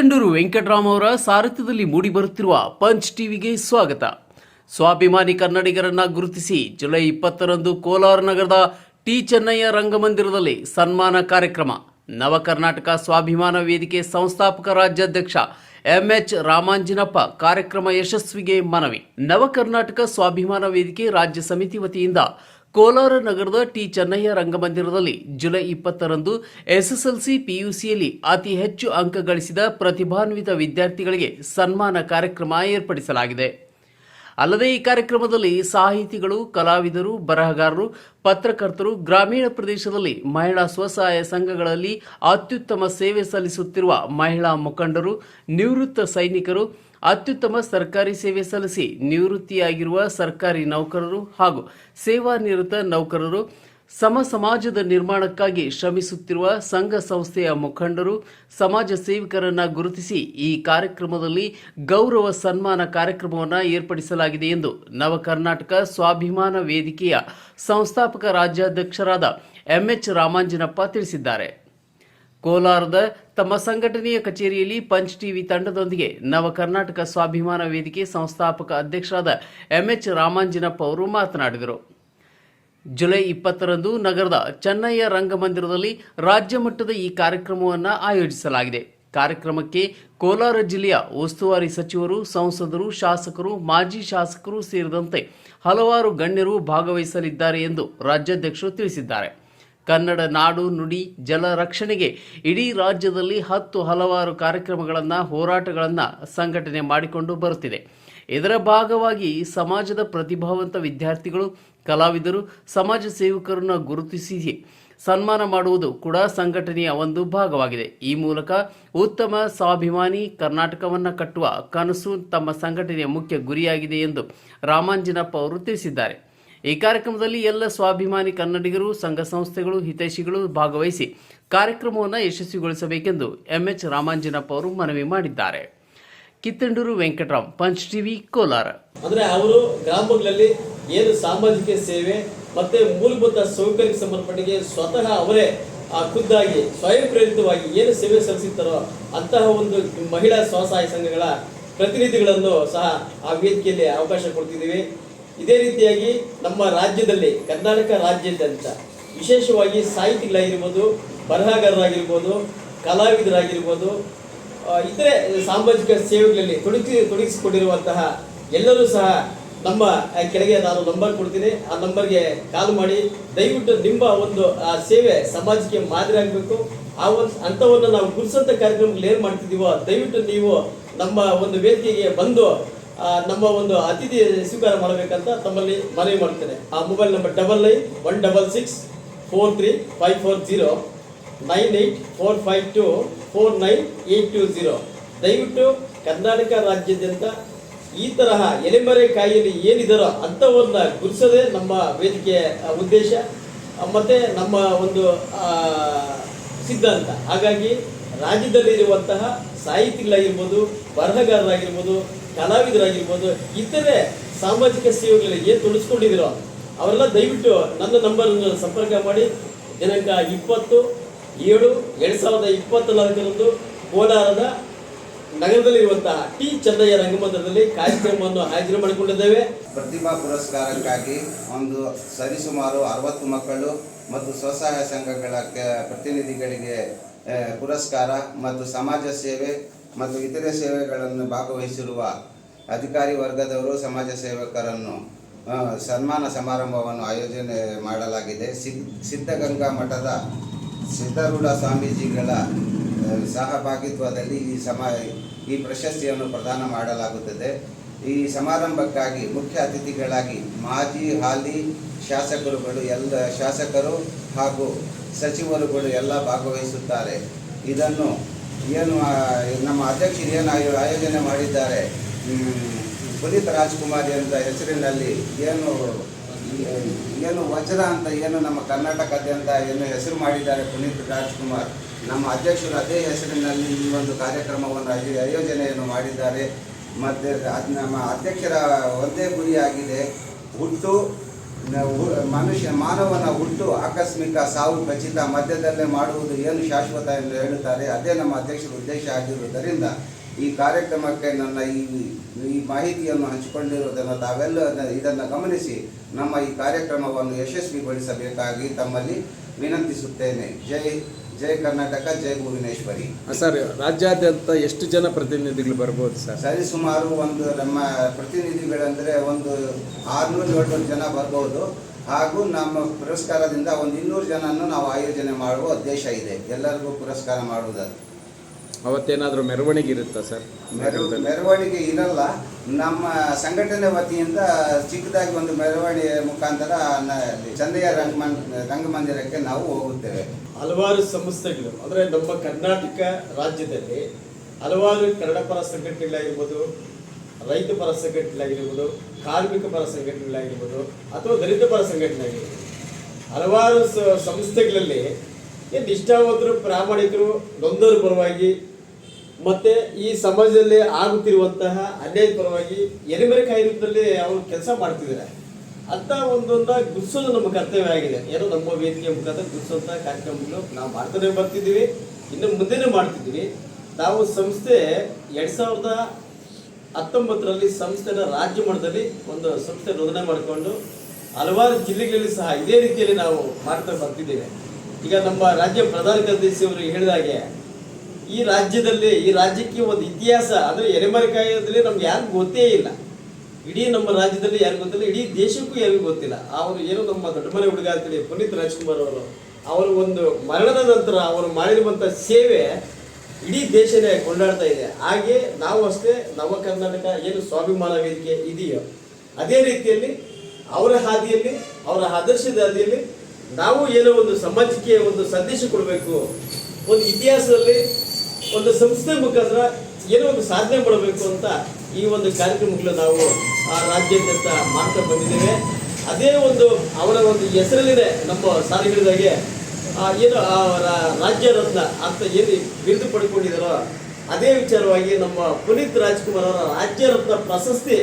ಕಿತ್ತಂಡೂರು ವೆಂಕಟರಾಮ್ ಅವರ ಸಾರಥ್ಯದಲ್ಲಿ ಮೂಡಿಬರುತ್ತಿರುವ ಪಂಚ್ ಟಿವಿಗೆ ಸ್ವಾಗತ. ಸ್ವಾಭಿಮಾನಿ ಕನ್ನಡಿಗರನ್ನ ಗುರುತಿಸಿ ಜುಲೈ ಇಪ್ಪತ್ತರಂದು ಕೋಲಾರ ನಗರದ ಟಿ ಚೆನ್ನಯ್ಯ ರಂಗಮಂದಿರದಲ್ಲಿ ಸನ್ಮಾನ ಕಾರ್ಯಕ್ರಮ. ನವ ಕರ್ನಾಟಕ ಸ್ವಾಭಿಮಾನ ವೇದಿಕೆ ಸಂಸ್ಥಾಪಕ ರಾಜ್ಯಾಧ್ಯಕ್ಷ ಎಂಎಚ್ ರಾಮಾಂಜಿನಪ್ಪ ಕಾರ್ಯಕ್ರಮ ಯಶಸ್ವಿಗೆ ಮನವಿ. ನವ ಕರ್ನಾಟಕ ಸ್ವಾಭಿಮಾನ ವೇದಿಕೆ ರಾಜ್ಯ ಸಮಿತಿ ವತಿಯಿಂದ ಕೋಲಾರ ನಗರದ ಟಿ ಚೆನ್ನಯ್ಯ ರಂಗಮಂದಿರದಲ್ಲಿ ಜುಲೈ ಇಪ್ಪತ್ತರಂದು ಎಸ್ಎಸ್ಎಲ್ಸಿ ಪಿಯುಸಿಯಲ್ಲಿ ಅತಿ ಹೆಚ್ಚು ಅಂಕ ಗಳಿಸಿದ ಪ್ರತಿಭಾನ್ವಿತ ವಿದ್ಯಾರ್ಥಿಗಳಿಗೆ ಸನ್ಮಾನ ಕಾರ್ಯಕ್ರಮ ಏರ್ಪಡಿಸಲಾಗಿದೆ. ಅಲ್ಲದೆ ಈ ಕಾರ್ಯಕ್ರಮದಲ್ಲಿ ಸಾಹಿತಿಗಳು, ಕಲಾವಿದರು, ಬರಹಗಾರರು, ಪತ್ರಕರ್ತರು, ಗ್ರಾಮೀಣ ಪ್ರದೇಶದಲ್ಲಿ ಮಹಿಳಾ ಸ್ವಸಹಾಯ ಸಂಘಗಳಲ್ಲಿ ಅತ್ಯುತ್ತಮ ಸೇವೆ ಸಲ್ಲಿಸುತ್ತಿರುವ ಮಹಿಳಾ ಮುಖಂಡರು, ನಿವೃತ್ತ ಸೈನಿಕರು, ಅತ್ಯುತ್ತಮ ಸರ್ಕಾರಿ ಸೇವೆ ಸಲ್ಲಿಸಿ ನಿವೃತ್ತಿಯಾಗಿರುವ ಸರ್ಕಾರಿ ನೌಕರರು ಹಾಗೂ ಸೇವಾ ನಿರತ ನೌಕರರು ಸಮ ಸಮಾಜದ ನಿರ್ಮಾಣಕ್ಕಾಗಿ ಶ್ರಮಿಸುತ್ತಿರುವ ಸಂಘ ಸಂಸ್ಥೆಯ ಮುಖಂಡರು, ಸಮಾಜ ಸೇವಕರನ್ನ ಗುರುತಿಸಿ ಈ ಕಾರ್ಯಕ್ರಮದಲ್ಲಿ ಗೌರವ ಸನ್ಮಾನ ಕಾರ್ಯಕ್ರಮವನ್ನು ಏರ್ಪಡಿಸಲಾಗಿದೆ ಎಂದು ನವ ಕರ್ನಾಟಕ ಸ್ವಾಭಿಮಾನ ವೇದಿಕೆಯ ಸಂಸ್ಥಾಪಕ ರಾಜ್ಯಾಧ್ಯಕ್ಷರಾದ ಎಂಎಚ್ ರಾಮಾಂಜನಪ್ಪ ತಿಳಿಸಿದ್ದಾರೆ. ಕೋಲಾರದ ತಮ್ಮ ಸಂಘಟನೆಯ ಕಚೇರಿಯಲ್ಲಿ ಪಂಚ್ ಟಿವಿ ತಂಡದೊಂದಿಗೆ ನವ ಕರ್ನಾಟಕ ಸ್ವಾಭಿಮಾನ ವೇದಿಕೆ ಸಂಸ್ಥಾಪಕ ಅಧ್ಯಕ್ಷರಾದ ಎಂಎಚ್ ರಾಮಾಂಜನಪ್ಪ ಅವರು ಮಾತನಾಡಿದರು. ಜುಲೈ ಇಪ್ಪತ್ತರಂದು ನಗರದ ಚೆನ್ನಯ್ಯ ರಂಗಮಂದಿರದಲ್ಲಿ ರಾಜ್ಯ ಮಟ್ಟದ ಈ ಕಾರ್ಯಕ್ರಮವನ್ನು ಆಯೋಜಿಸಲಾಗಿದೆ. ಕಾರ್ಯಕ್ರಮಕ್ಕೆ ಕೋಲಾರ ಜಿಲ್ಲೆಯ ಉಸ್ತುವಾರಿ ಸಚಿವರು, ಸಂಸದರು, ಶಾಸಕರು, ಮಾಜಿ ಶಾಸಕರು ಸೇರಿದಂತೆ ಹಲವಾರು ಗಣ್ಯರು ಭಾಗವಹಿಸಲಿದ್ದಾರೆ ಎಂದು ರಾಜ್ಯಾಧ್ಯಕ್ಷರು ತಿಳಿಸಿದ್ದಾರೆ. ಕನ್ನಡ ನಾಡು ನುಡಿ ಜಲ ರಕ್ಷಣೆಗೆ ಇಡೀ ರಾಜ್ಯದಲ್ಲಿ ಹತ್ತು ಹಲವಾರು ಕಾರ್ಯಕ್ರಮಗಳನ್ನು, ಹೋರಾಟಗಳನ್ನು ಸಂಘಟನೆ ಮಾಡಿಕೊಂಡು ಬರುತ್ತಿದೆ. ಇದರ ಭಾಗವಾಗಿ ಸಮಾಜದ ಪ್ರತಿಭಾವಂತ ವಿದ್ಯಾರ್ಥಿಗಳು ಕಲಾವಿದರು, ಸಮಾಜ ಸೇವಕರನ್ನು ಗುರುತಿಸಿ ಸನ್ಮಾನ ಮಾಡುವುದು ಕೂಡ ಸಂಘಟನೆಯ ಒಂದು ಭಾಗವಾಗಿದೆ. ಈ ಮೂಲಕ ಉತ್ತಮ ಸ್ವಾಭಿಮಾನಿ ಕರ್ನಾಟಕವನ್ನು ಕಟ್ಟುವ ಕನಸು ತಮ್ಮ ಸಂಘಟನೆಯ ಮುಖ್ಯ ಗುರಿಯಾಗಿದೆ ಎಂದು ರಾಮಾಂಜನಪ್ಪ ಅವರು ತಿಳಿಸಿದ್ದಾರೆ. ಈ ಕಾರ್ಯಕ್ರಮದಲ್ಲಿ ಎಲ್ಲ ಸ್ವಾಭಿಮಾನಿ ಕನ್ನಡಿಗರು, ಸಂಘ ಸಂಸ್ಥೆಗಳು, ಹಿತೈಷಿಗಳು ಭಾಗವಹಿಸಿ ಕಾರ್ಯಕ್ರಮವನ್ನು ಯಶಸ್ವಿಗೊಳಿಸಬೇಕೆಂದು ಎಂಎಚ್ ರಾಮಾಂಜನಪ್ಪ ಅವರು ಮನವಿ ಮಾಡಿದ್ದಾರೆ. Kittandur Venkatram punch TV, Kolar. ಅಂದ್ರೆ ಅವರು ಗ್ರಾಮಗಳಲ್ಲಿ ಏನು ಸಾಮಾಜಿಕ ಸೇವೆ ಮತ್ತೆ ಮೂಲಭೂತ ಸೌಕರ್ಯಕ್ಕೆ ಸಂಬಂಧಪಟ್ಟಿಗೆ ಸ್ವತಃ ಅವರೇ, ಆ, ಖುದ್ದಾಗಿ ಸ್ವಯಂ ಪ್ರೇರಿತವಾಗಿ ಏನು ಸೇವೆ ಸಲ್ಲಿಸುತ್ತಾರೋ ಅಂತಹ ಒಂದು ಮಹಿಳಾ ಸ್ವಸಹಾಯ ಸಂಘಗಳ ಪ್ರತಿನಿಧಿಗಳನ್ನು ಸಹ ಆ ವೇದಿಕೆಯಲ್ಲಿ ಅವಕಾಶ ಕೊಡ್ತಿದ್ದೀವಿ. ಇದೇ ರೀತಿಯಾಗಿ ನಮ್ಮ ರಾಜ್ಯದಲ್ಲಿ, ಕರ್ನಾಟಕ ರಾಜ್ಯಾದ್ಯಂತ ವಿಶೇಷವಾಗಿ ಸಾಹಿತಿಗಳಾಗಿರ್ಬೋದು, ಬರಹಗಾರರಾಗಿರ್ಬೋದು, ಕಲಾವಿದರಾಗಿರ್ಬೋದು ಇತರೆ ಸಾಮಾಜಿಕ ಸೇವೆಗಳಲ್ಲಿ ತೊಡಗಿ, ತೊಡಗಿಸಿಕೊಂಡಿರುವಂತಹ ಎಲ್ಲರೂ ಸಹ ನಮ್ಮ ಕೆಳಗೆ ನಾನು ನಂಬರ್ ಕೊಡ್ತೀನಿ. ಆ ನಂಬರ್ಗೆ ಕಾಲ್ ಮಾಡಿ. ದಯವಿಟ್ಟು ನಿಮ್ಮ ಒಂದು, ಆ, ಸೇವೆ ಸಮಾಜಕ್ಕೆ ಮಾದರಿ ಆಗಬೇಕು. ಆ ಒಂದು ಅಂಥವನ್ನು ನಾವು ಗುರುಸಂತ ಕಾರ್ಯಕ್ರಮಗಳು ಏನು ಮಾಡ್ತಿದ್ದೀವೋ, ದಯವಿಟ್ಟು ನೀವು ನಮ್ಮ ಒಂದು ವೇದಿಕೆಗೆ ಬಂದು ನಮ್ಮ ಒಂದು ಅತಿಥಿ ಸ್ವೀಕಾರ ಮಾಡಬೇಕಂತ ತಮ್ಮಲ್ಲಿ ಮನವಿ ಮಾಡ್ತೇನೆ. ಆ mobile number double nine, one double six, four three, five four zero, nine eight four five two, four nine eight two zero. ದಯವಿಟ್ಟು ಕರ್ನಾಟಕ ರಾಜ್ಯಾದ್ಯಂತ ಈ ತರಹ ಎಲೆಮರೆ ಕಾಯಿಲೆ ಏನಿದಾರೋ ಅಂಥವನ್ನ ಗುರುಸೋದೇ ನಮ್ಮ ವೇದಿಕೆಯ ಉದ್ದೇಶ. ಮತ್ತೆ ನಮ್ಮ ಒಂದು ಸಿದ್ಧಾಂತ. ಹಾಗಾಗಿ ರಾಜ್ಯದಲ್ಲಿ ಇರುವಂತಹ ಸಾಹಿತಿಗಳಾಗಿರ್ಬೋದು, ಬರಹಗಾರರಾಗಿರ್ಬೋದು, ಕಲಾವಿದರಾಗಿರ್ಬೋದು, ಇತರೆ ಸಾಮಾಜಿಕ ಸೇವೆಗಳಲ್ಲಿ ಏನು ತೊಡಸ್ಕೊಂಡಿದಿರೋ ಅವರೆಲ್ಲ ದಯವಿಟ್ಟು ನನ್ನ ನಂಬರನ್ನು ಸಂಪರ್ಕ ಮಾಡಿ. ದಿನಾಂಕ ಇಪ್ಪತ್ತು, ಏಳು, ಎರಡು ಸಾವಿರದ ಇಪ್ಪತ್ನಾಲ್ಕರಂದು ಕೋಲಾರದ ನಗರದಲ್ಲಿರುವಂತಹ ಟಿ ಚಂದಯ್ಯ ರಂಗಮಂದಿರದಲ್ಲಿ ಕಾರ್ಯಕ್ರಮವನ್ನು ಆಯೋಜನೆ ಮಾಡಿಕೊಂಡಿದ್ದೇವೆ. ಪ್ರತಿಭಾ ಪುರಸ್ಕಾರಕ್ಕಾಗಿ ಒಂದು ಸರಿಸುಮಾರು ಅರವತ್ತು ಮಕ್ಕಳು ಮತ್ತು ಸ್ವಸಹಾಯ ಸಂಘಗಳ ಪ್ರತಿನಿಧಿಗಳಿಗೆ ಪುರಸ್ಕಾರ ಮತ್ತು ಸಮಾಜ ಸೇವೆ ಮತ್ತು ಇತರೆ ಸೇವೆಗಳನ್ನು ಭಾಗವಹಿಸಿರುವ ಅಧಿಕಾರಿ ವರ್ಗದವರು, ಸಮಾಜ ಸೇವಕರನ್ನು ಸನ್ಮಾನ ಸಮಾರಂಭವನ್ನು ಆಯೋಜನೆ ಮಾಡಲಾಗಿದೆ. ಸಿದ್ ಸಿದ್ಧಗಂಗಾ ಮಠದ ಸಿದ್ಧಾರೂಢ ಸ್ವಾಮೀಜಿಗಳ ಸಹಭಾಗಿತ್ವದಲ್ಲಿ ಈ ಸಮ, ಈ ಪ್ರಶಸ್ತಿಯನ್ನು ಪ್ರದಾನ ಮಾಡಲಾಗುತ್ತದೆ. ಈ ಸಮಾರಂಭಕ್ಕಾಗಿ ಮುಖ್ಯ ಅತಿಥಿಗಳಾಗಿ ಮಾಜಿ ಹಾಲಿ ಶಾಸಕರುಗಳು ಎಲ್ಲ, ಶಾಸಕರು ಹಾಗೂ ಸಚಿವರುಗಳು ಎಲ್ಲ ಭಾಗವಹಿಸುತ್ತಾರೆ. ಇದನ್ನು ಏನು ನಮ್ಮ ಅಧ್ಯಕ್ಷರು ಏನು ಆಯೋ- ಆಯೋಜನೆ ಮಾಡಿದ್ದಾರೆ? ಪುನೀತ್ ರಾಜ್ಕುಮಾರ್ ಅಂತ ಹೆಸರಿನಲ್ಲಿ ಏನು ಏನು ವಜ್ರ ಅಂತ, ಏನು ನಮ್ಮ ಕರ್ನಾಟಕಾದ್ಯಂತ ಏನು ಹೆಸರು ಮಾಡಿದ್ದಾರೆ ಪುನೀತ್ ರಾಜ್ಕುಮಾರ್? ನಮ್ಮ ಅಧ್ಯಕ್ಷರು ಅದೇ ಹೆಸರಿನಲ್ಲಿ ಈ ಒಂದು ಕಾರ್ಯಕ್ರಮವನ್ನು ಆಯೋ- ಆಯೋಜನೆಯನ್ನು ಮಾಡಿದ್ದಾರೆ. ಮತ್ತು ಅದು ನಮ್ಮ ಅಧ್ಯಕ್ಷರ ಒಂದೇ ಗುರಿಯಾಗಿದೆ ಹುಟ್ಟು ಮನುಷ್ಯ, ಮಾನವನ ಹುಟ್ಟು ಆಕಸ್ಮಿಕ ಸಾವು ಖಚಿತ ಮಧ್ಯದಲ್ಲೇ ಮಾಡುವುದು ಏನು ಶಾಶ್ವತ ಎಂದು ಹೇಳುತ್ತಾರೆ. ಅದೇ ನಮ್ಮ ಅಧ್ಯಕ್ಷರ ಉದ್ದೇಶ ಆಗಿರುವುದರಿಂದ ಈ ಕಾರ್ಯಕ್ರಮಕ್ಕೆ ನನ್ನ ಈ ಈ ಮಾಹಿತಿಯನ್ನು ಹಂಚಿಕೊಂಡಿರುವುದನ್ನು ತಾವೆಲ್ಲ ಇದನ್ನು ಗಮನಿಸಿ ನಮ್ಮ ಈ ಕಾರ್ಯಕ್ರಮವನ್ನು ಯಶಸ್ವಿಗೊಳಿಸಬೇಕಾಗಿ ತಮ್ಮಲ್ಲಿ ವಿನಂತಿಸುತ್ತೇನೆ. ಜೈ ಜೈ ಕರ್ನಾಟಕ ಜೈ ಭುವನೇಶ್ವರಿ. ಸರ್ ರಾಜ್ಯಾದ್ಯಂತ ಎಷ್ಟು ಜನ ಪ್ರತಿನಿಧಿಗಳು ಬರ್ಬೋದು ಸರ್? ಸರಿ ಸುಮಾರು ಒಂದು ನಮ್ಮ ಪ್ರತಿನಿಧಿಗಳಂದರೆ ಒಂದು ಆರುನೂರು ಏಳ್ನೂರು ಜನ ಬರ್ಬೋದು. ಹಾಗೂ ನಮ್ಮ ಪುರಸ್ಕಾರದಿಂದ ಒಂದು ಇನ್ನೂರು ಜನನ್ನು ನಾವು ಆಯೋಜನೆ ಮಾಡುವ ಉದ್ದೇಶ ಇದೆ. ಎಲ್ಲರಿಗೂ ಪುರಸ್ಕಾರ ಮಾಡುವುದದು ಅವತ್ತೇನಾದರೂ ಮೆರವಣಿಗೆ ಇರುತ್ತಾ ಸರ್? ಮೆರವ ಮೆರವಣಿಗೆ ಇರಲ್ಲ. ನಮ್ಮ ಸಂಘಟನೆ ವತಿಯಿಂದ ಚಿಕ್ಕದಾಗಿ ಒಂದು ಮೆರವಣಿಗೆ ಮುಖಾಂತರ ಚಂದೆಯ ಚಂದಯ್ಯ ರಂಗಮನ್ ರಂಗಮಂದಿರಕ್ಕೆ ನಾವು ಹೋಗುತ್ತೇವೆ. ಹಲವಾರು ಸಂಸ್ಥೆಗಳು ಅಂದರೆ ನಮ್ಮ ಕರ್ನಾಟಕ ರಾಜ್ಯದಲ್ಲಿ ಹಲವಾರು ಕನ್ನಡಪರ ಸಂಘಟನೆಗಳಾಗಿರ್ಬೋದು ರೈತ ಪರ ಸಂಘಟನೆಗಳಾಗಿರ್ಬೋದು ಕಾರ್ಮಿಕ ಪರ ಸಂಘಟನೆಗಳಾಗಿರ್ಬೋದು ಅಥವಾ ದಲಿತ ಪರ ಸಂಘಟನೆಗಳಾಗಿರ್ಬೋದು. ಹಲವಾರು ಸಂಸ್ಥೆಗಳಲ್ಲಿ ಏನು ಹೋದರೂ ಪ್ರಾಮಾಣಿಕರು ನೊಂದರ ಪರವಾಗಿ ಮತ್ತೆ ಈ ಸಮಾಜದಲ್ಲಿ ಆಗುತ್ತಿರುವಂತಹ ಅನ್ಯಾಯದ ಪರವಾಗಿ ಎಲೆಮೆರೆಕಾಯಿ ರೂಪದಲ್ಲಿ ಅವರು ಕೆಲಸ ಮಾಡ್ತಿದ್ದಾರೆ. ಅಂತ ಒಂದೊಂದ ಗುರ್ಸೋದು ನಮ್ಮ ಕರ್ತವ್ಯ ಆಗಿದೆ. ಏನೋ ನಮ್ಮ ವೇದಿಕೆ ಮುಖಾಂತರ ಗುರ್ಸೋಂಥ ಕಾರ್ಯಕ್ರಮಗಳು ನಾವು ಮಾಡ್ತಾನೆ ಬರ್ತಿದ್ದೀವಿ, ಇನ್ನು ಮುಂದೆನೂ ಮಾಡ್ತಿದ್ದೀವಿ. ನಾವು ಸಂಸ್ಥೆ ಎರಡ್ ಸಾವಿರದ ಹತ್ತೊಂಬತ್ತರಲ್ಲಿ ಸಂಸ್ಥೆನ ರಾಜ್ಯ ಮಟ್ಟದಲ್ಲಿ ಒಂದು ಸಂಸ್ಥೆ ನೋಂದಣಿ ಮಾಡಿಕೊಂಡು ಹಲವಾರು ಜಿಲ್ಲೆಗಳಲ್ಲಿ ಸಹ ಇದೇ ರೀತಿಯಲ್ಲಿ ನಾವು ಮಾಡ್ತಾ ಬರ್ತಿದ್ದೇವೆ. ಈಗ ನಮ್ಮ ರಾಜ್ಯ ಪ್ರಧಾನ ಕಾರ್ಯದರ್ಶಿ ಅವರು ಹೇಳಿದಾಗೆ ಈ ರಾಜ್ಯದಲ್ಲಿ, ಈ ರಾಜ್ಯಕ್ಕೆ ಒಂದು ಇತಿಹಾಸ ಅದು ಎಲೆಮರೆಕಾಯದಲ್ಲಿ ನಮ್ಗೆ ಯಾರು ಗೊತ್ತೇ ಇಲ್ಲ. ಇಡೀ ನಮ್ಮ ರಾಜ್ಯದಲ್ಲಿ ಯಾರು ಗೊತ್ತಿಲ್ಲ, ಇಡೀ ದೇಶಕ್ಕೂ ಯಾರಿಗೂ ಗೊತ್ತಿಲ್ಲ. ಅವರು ಏನು ನಮ್ಮ ದೊಡ್ಡ ಮನೆ ಹುಡುಗ ಅಂತೇಳಿ ಪುನೀತ್ ರಾಜ್ಕುಮಾರ್ ಅವರು, ಅವರ ಒಂದು ಮರಣದ ನಂತರ ಅವರು ಮಾಡಿರುವಂಥ ಸೇವೆ ಇಡೀ ದೇಶನೇ ಕೊಂಡಾಡ್ತಾ ಇದೆ. ಹಾಗೆ ನಾವು ಅಷ್ಟೇ ನವ ಕರ್ನಾಟಕ ಏನು ಸ್ವಾಭಿಮಾನ ವೇದಿಕೆ ಇದೆಯೋ, ಅದೇ ರೀತಿಯಲ್ಲಿ ಅವರ ಹಾದಿಯಲ್ಲಿ, ಅವರ ಆದರ್ಶದ ಹಾದಿಯಲ್ಲಿ ನಾವು ಏನೋ ಒಂದು ಸಮಾಜಕ್ಕೆ ಒಂದು ಸಂದೇಶ ಕೊಡಬೇಕು. ಒಂದು ಇತಿಹಾಸದಲ್ಲಿ ಒಂದು ಸಂಸ್ಥೆ ಮುಖಾಂತರ ಏನೋ ಒಂದು ಸಾಧನೆ ಮಾಡಬೇಕು ಅಂತ ಈ ಒಂದು ಕಾರ್ಯಕ್ರಮಗಳು ನಾವು ಆ ರಾಜ್ಯಾದ್ಯಂತ ಮಾಡ್ತಾ ಬಂದಿದ್ದೇವೆ. ಅದೇ ಒಂದು ಅವರ ಒಂದು ಹೆಸರಲ್ಲಿದೆ, ನಮ್ಮ ಸಾರಿ ಹೇಳಿದಾಗೆ, ಆ, ಏನು ರಾಜ್ಯ ರತ್ನ ಅಂತ ಏನು ಬಿರುದು ಪಡ್ಕೊಂಡಿದ್ದಾರೋ, ಅದೇ ವಿಚಾರವಾಗಿ ನಮ್ಮ ಪುನೀತ್ ರಾಜ್ಕುಮಾರ್ ಅವರ ರಾಜ್ಯ ರತ್ನ ಪ್ರಶಸ್ತಿ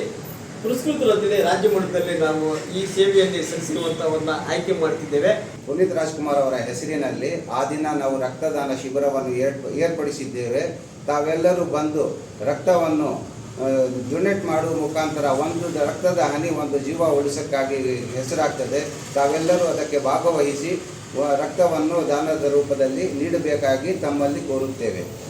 ಪುರಸ್ಕೃತರಂತೆಯೇ ರಾಜ್ಯ ಮಟ್ಟದಲ್ಲಿ ನಾವು ಈ ಸೇವೆಯಲ್ಲಿ ಸಲ್ಲಿಸಿರುವಂತಹವನ್ನ ಆಯ್ಕೆ ಮಾಡುತ್ತಿದ್ದೇವೆ ಪುನೀತ್ ರಾಜ್ಕುಮಾರ್ ಅವರ ಹೆಸರಿನಲ್ಲಿ ಆ ದಿನ ನಾವು ರಕ್ತದಾನ ಶಿಬಿರವನ್ನು ಏರ್ಪ, ಏರ್ಪಡಿಸಿದ್ದೇವೆ. ತಾವೆಲ್ಲರೂ ಬಂದು ರಕ್ತವನ್ನು ಡೊನೇಟ್ ಮಾಡುವ ಮುಖಾಂತರ ಒಂದು ರಕ್ತದ ಹನಿ ಒಂದು ಜೀವ ಉಳಿಸೋಕ್ಕಾಗಿ ಹೆಸರಾಗ್ತದೆ. ತಾವೆಲ್ಲರೂ ಅದಕ್ಕೆ ಭಾಗವಹಿಸಿ ರಕ್ತವನ್ನು ದಾನದ ರೂಪದಲ್ಲಿ ನೀಡಬೇಕಾಗಿ ತಮ್ಮಲ್ಲಿ ಕೋರುತ್ತೇವೆ.